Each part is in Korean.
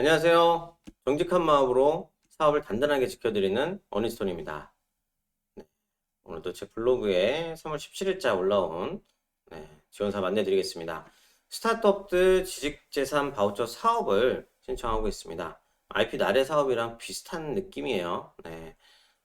안녕하세요. 정직한 마음으로 사업을 단단하게 지켜드리는 어니스톤입니다. 네, 오늘도 제 블로그에 3월 17일자 올라온 네, 지원사업 안내드리겠습니다. 스타트업들 지식재산 바우처 사업을 신청하고 있습니다. IP 나래 사업이랑 비슷한 느낌이에요. 네,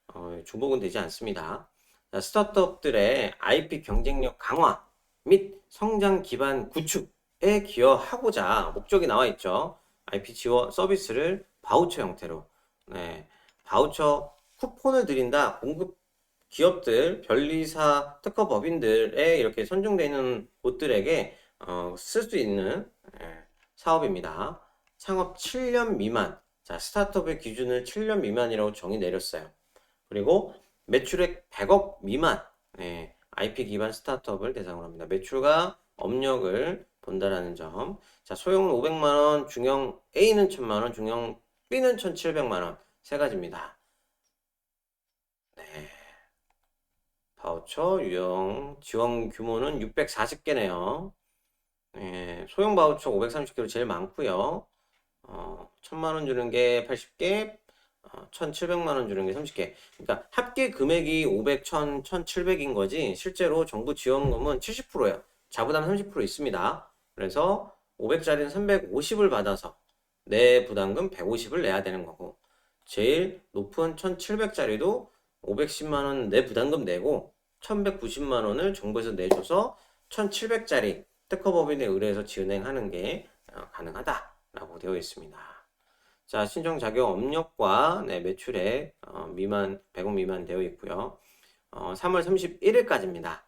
어, 중복은 되지 않습니다. 자, 스타트업들의 IP 경쟁력 강화 및 성장 기반 구축에 기여하고자 목적이 나와 있죠. IP 지원 서비스를 바우처 형태로 네, 바우처 쿠폰을 드린다. 공급 기업들, 변리사, 특허 법인들에 이렇게 선정되어 있는 곳들에게 어, 쓸 수 있는 예, 사업입니다. 창업 7년 미만. 자, 스타트업의 기준을 7년 미만이라고 정의 내렸어요. 그리고 매출액 100억 미만. 예, IP 기반 스타트업을 대상으로 합니다. 매출과 업력을 본다라는 점. 자, 소형은 500만 원, 중형 A는 1000만 원, 중형 B는 1700만 원. 세 가지입니다. 네. 바우처 유형 지원 규모는 640개네요. 예, 소형 바우처 530개로 제일 많고요. 어, 1000만 원 주는 게 80개, 어, 1700만 원 주는 게 30개. 그러니까 합계 금액이 500, 1000, 1700인 거지 실제로 정부 지원금은 70%예요. 자부담 30% 있습니다. 그래서 500짜리는 350을 받아서 내 부담금 150을 내야 되는 거고 제일 높은 1700짜리도 510만 원 내 부담금 내고 1190만 원을 정부에서 내줘서 1700짜리 특허법인에 의뢰해서 진행하는 게 어, 가능하다라고 되어 있습니다. 자, 신청 자격 업력과 네, 매출액 어, 미만 100원 미만 되어 있고요. 어, 3월 31일까지입니다.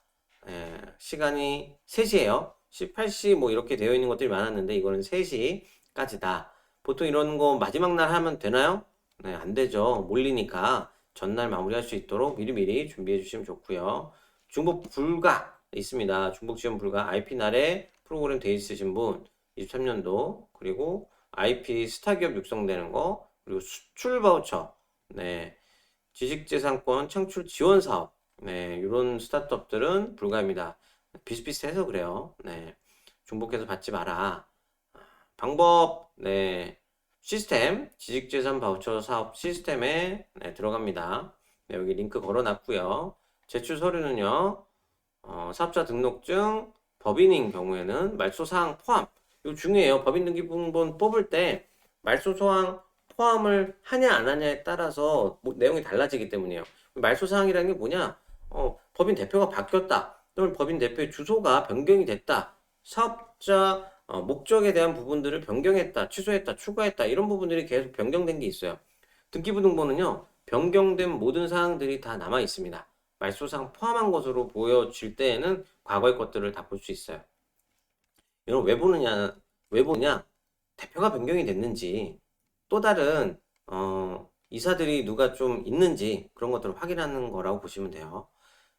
예, 시간이 3시예요. 18시 뭐 이렇게 되어 있는 것들이 많았는데 이거는 3시까지다. 보통 이런 거 마지막 날 하면 되나요? 네, 안 되죠. 몰리니까 전날 마무리할 수 있도록 미리미리 준비해 주시면 좋고요. 중복 불가 있습니다. 중복 지원 불가 IP 날에 프로그램 돼 있으신 분 23년도 그리고 IP 스타 기업 육성되는 거 그리고 수출 바우처 네 지식재산권 창출 지원 사업 네 이런 스타트업들은 불가입니다. 비슷비슷해서 그래요. 네 중복해서 받지 마라. 방법 네 시스템 지식재산 바우처 사업 시스템에 네, 들어갑니다. 네, 여기 링크 걸어놨고요. 제출 서류는요. 어, 사업자 등록증, 법인인 경우에는 말소사항 포함. 이거 중요해요. 법인 등기부번 뽑을 때 말소사항 포함을 하냐 안 하냐에 따라서 뭐, 내용이 달라지기 때문이에요. 말소사항이라는 게 뭐냐? 어, 법인 대표가 바뀌었다. 또는 법인 대표의 주소가 변경이 됐다. 사업자 어, 목적에 대한 부분들을 변경했다, 취소했다, 추가했다 이런 부분들이 계속 변경된 게 있어요. 등기부 등본은요 변경된 모든 사항들이 다 남아 있습니다. 말소상 포함한 것으로 보여질 때에는 과거의 것들을 다 볼 수 있어요. 이건 왜 보느냐, 왜 보냐? 대표가 변경이 됐는지 또 다른 어, 이사들이 누가 좀 있는지 그런 것들을 확인하는 거라고 보시면 돼요.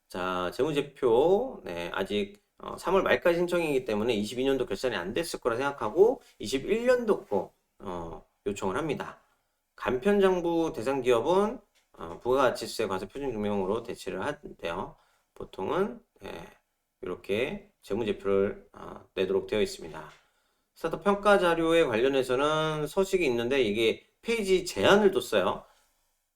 자, 재무제표 네, 아직 어, 3월 말까지 신청이기 때문에 22년도 결산이 안 됐을 거라 생각하고 21년도 거 어, 요청을 합니다. 간편장부 대상 기업은 어, 부가가치세 과세 표준 증명으로 대체를 하는데요. 보통은 예, 이렇게 재무제표를 어, 내도록 되어 있습니다. 스타트업 평가 자료에 관련해서는 서식이 있는데 이게 페이지 제한을 뒀어요.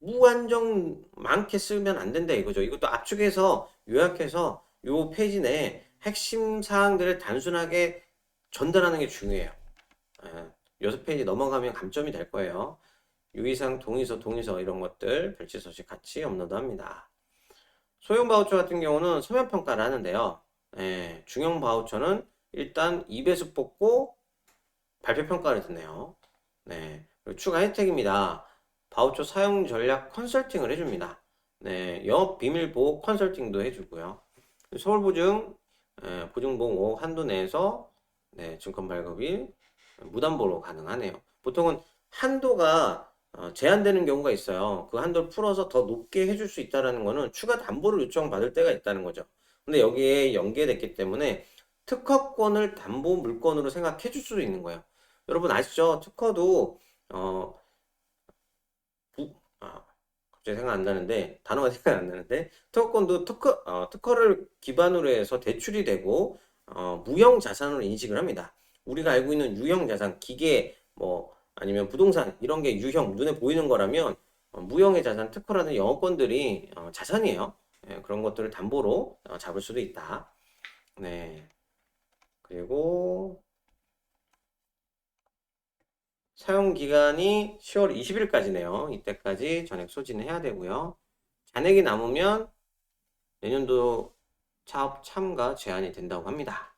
무한정 많게 쓰면 안 된다 이거죠. 이것도 압축해서 요약해서 요 페이지 내에 핵심 사항들을 단순하게 전달하는 게 중요해요. 예, 여섯 페이지 넘어가면 감점이 될 거예요. 유의사항, 동의서, 동의서 이런 것들 별지 서식 같이 업로드합니다. 소형 바우처 같은 경우는 소면 평가를 하는데요. 예, 중형 바우처는 일단 2배수 뽑고 발표 평가를 듣네요. 네, 추가 혜택입니다. 바우처 사용 전략 컨설팅을 해줍니다. 네, 영업 비밀 보호 컨설팅도 해주고요. 서울 보증 예, 보증보호 한도 내에서 네, 증권 발급이 무담보로 가능하네요. 보통은 한도가 어, 제한되는 경우가 있어요. 그 한도를 풀어서 더 높게 해줄 수 있다는 거는 추가 담보를 요청받을 때가 있다는 거죠. 근데 여기에 연계됐기 때문에 특허권을 담보 물건으로 생각해 줄 수도 있는 거예요. 여러분 아시죠? 특허도 어, 갑자기 생각 안 나는데 단어가 생각 안 나는데 특허권도 특허 어, 특허를 기반으로 해서 대출이 되고 어, 무형 자산으로 인식을 합니다. 우리가 알고 있는 유형 자산, 기계, 뭐 아니면 부동산 이런 게 유형 눈에 보이는 거라면 어, 무형의 자산 특허라는 영어권들이 어, 자산이에요. 예, 그런 것들을 담보로 어, 잡을 수도 있다. 네. 그리고 사용 기간이 10월 20일까지네요. 이때까지 전액 소진해야 되고요. 잔액이 남으면 내년도 사업 참가 제한이 된다고 합니다.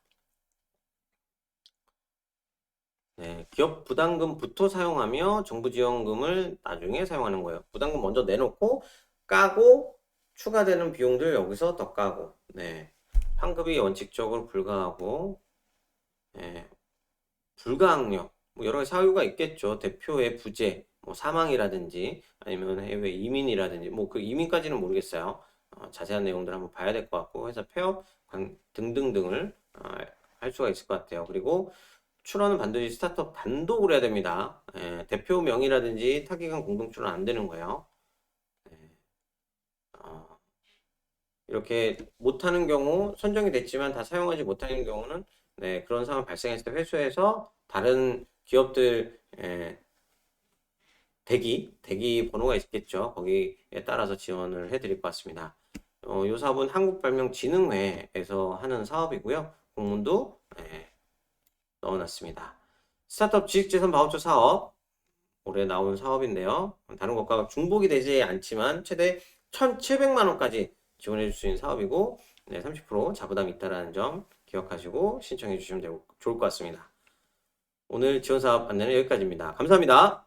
네, 기업 부담금부터 사용하며 정부 지원금을 나중에 사용하는 거예요. 부담금 먼저 내놓고 까고 추가되는 비용들 여기서 더 까고. 네. 환급이 원칙적으로 불가하고 네. 불가항력 뭐 여러 가지 사유가 있겠죠. 대표의 부재, 뭐 사망이라든지 아니면 해외 이민이라든지 뭐 그 이민까지는 모르겠어요. 어, 자세한 내용들 한번 봐야 될 것 같고 회사 폐업 관- 등등등을 어, 할 수가 있을 것 같아요. 그리고 출원은 반드시 스타트업 단독으로 해야 됩니다. 예, 대표 명의라든지 타기관 공동 출원 안 되는 거예요. 예, 어, 이렇게 못하는 경우 선정이 됐지만 다 사용하지 못하는 경우는 네, 그런 상황 발생했을 때 회수해서 다른 기업들 예, 대기 대기 번호가 있겠죠. 거기에 따라서 지원을 해드릴 것 같습니다. 어, 이 사업은 한국발명진흥회에서 하는 사업이고요. 공문도 예, 넣어놨습니다. 스타트업 지식재산 바우처 사업 올해 나온 사업인데요. 다른 것과 중복이 되지 않지만 최대 1,700만 원까지 지원해 줄 수 있는 사업이고 네, 30% 자부담이 있다라는 점 기억하시고 신청해 주시면 좋을 것 같습니다. 오늘 지원 사업 안내는 여기까지입니다. 감사합니다.